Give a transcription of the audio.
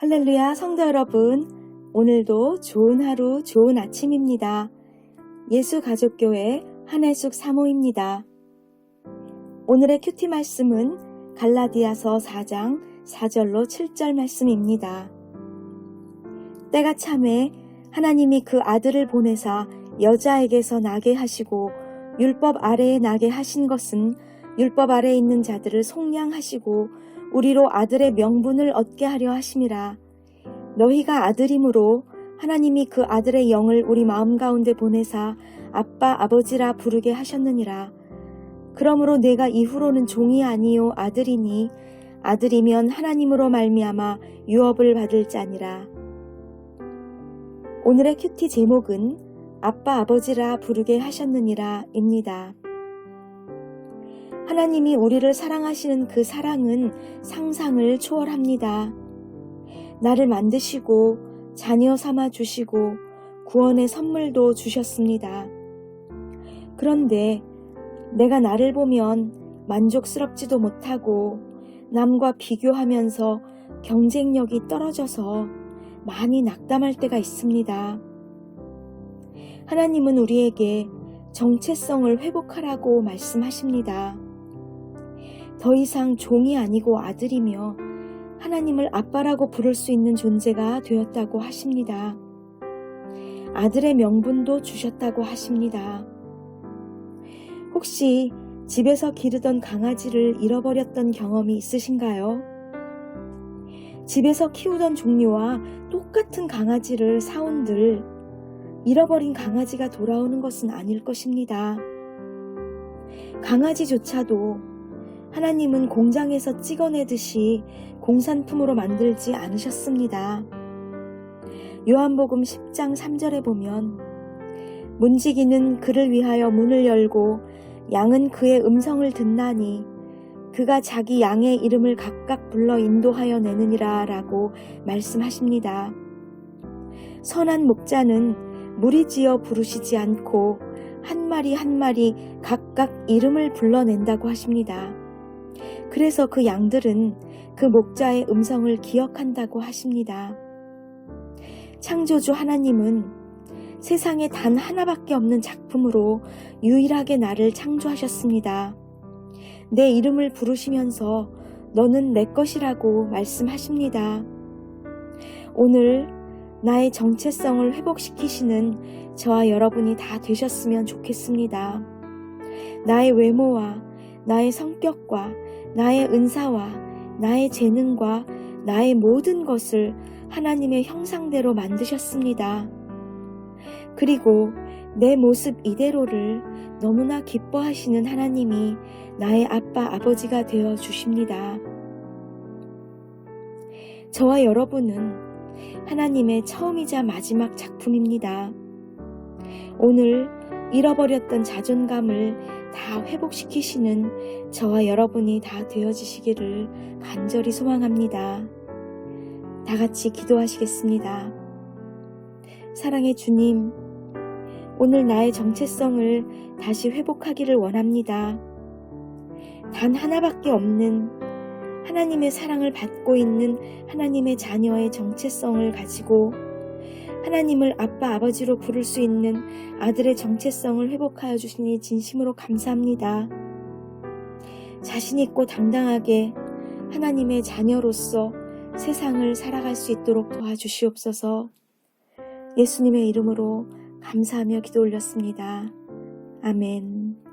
할렐루야 성도 여러분, 오늘도 좋은 하루, 좋은 아침입니다. 예수 가족교회 한혜숙 사모입니다. 오늘의 큐티 말씀은 갈라디아서 4장 4절로 7절 말씀입니다. 때가 참에 하나님이 그 아들을 보내사 여자에게서 나게 하시고 율법 아래에 나게 하신 것은 율법 아래에 있는 자들을 속량하시고 우리로 아들의 명분을 얻게 하려 하심이라. 너희가 아들이므로 하나님이 그 아들의 영을 우리 마음 가운데 보내사 아빠 아버지라 부르게 하셨느니라. 그러므로 내가 이후로는 종이 아니요 아들이니 아들이면 하나님으로 말미암아 유업을 받을 자니라. 오늘의 큐티 제목은 아빠 아버지라 부르게 하셨느니라입니다. 하나님이 우리를 사랑하시는 그 사랑은 상상을 초월합니다. 나를 만드시고 자녀 삼아 주시고 구원의 선물도 주셨습니다. 그런데 내가 나를 보면 만족스럽지도 못하고 남과 비교하면서 경쟁력이 떨어져서 많이 낙담할 때가 있습니다. 하나님은 우리에게 정체성을 회복하라고 말씀하십니다. 더 이상 종이 아니고 아들이며 하나님을 아빠라고 부를 수 있는 존재가 되었다고 하십니다. 아들의 명분도 주셨다고 하십니다. 혹시 집에서 기르던 강아지를 잃어버렸던 경험이 있으신가요? 집에서 키우던 종류와 똑같은 강아지를 사온들 잃어버린 강아지가 돌아오는 것은 아닐 것입니다. 강아지조차도 하나님은 공장에서 찍어내듯이 공산품으로 만들지 않으셨습니다. 요한복음 10장 3절에 보면 문지기는 그를 위하여 문을 열고 양은 그의 음성을 듣나니 그가 자기 양의 이름을 각각 불러 인도하여 내느니라 라고 말씀하십니다. 선한 목자는 무리지어 부르시지 않고 한 마리 한 마리 각각 이름을 불러낸다고 하십니다. 그래서 그 양들은 그 목자의 음성을 기억한다고 하십니다. 창조주 하나님은 세상에 단 하나밖에 없는 작품으로 유일하게 나를 창조하셨습니다. 내 이름을 부르시면서 너는 내 것이라고 말씀하십니다. 오늘 나의 정체성을 회복시키시는 저와 여러분이 다 되셨으면 좋겠습니다. 나의 외모와 나의 성격과 나의 은사와 나의 재능과 나의 모든 것을 하나님의 형상대로 만드셨습니다. 그리고 내 모습 이대로를 너무나 기뻐하시는 하나님이 나의 아빠, 아버지가 되어 주십니다. 저와 여러분은 하나님의 처음이자 마지막 작품입니다. 오늘 잃어버렸던 자존감을 다 회복시키시는 저와 여러분이 다 되어지시기를 간절히 소망합니다. 다 같이 기도하시겠습니다. 사랑의 주님, 오늘 나의 정체성을 다시 회복하기를 원합니다. 단 하나밖에 없는 하나님의 사랑을 받고 있는 하나님의 자녀의 정체성을 가지고 하나님을 아빠 아버지로 부를 수 있는 아들의 정체성을 회복하여 주시니 진심으로 감사합니다. 자신 있고 당당하게 하나님의 자녀로서 세상을 살아갈 수 있도록 도와주시옵소서 예수님의 이름으로 감사하며 기도 올렸습니다. 아멘.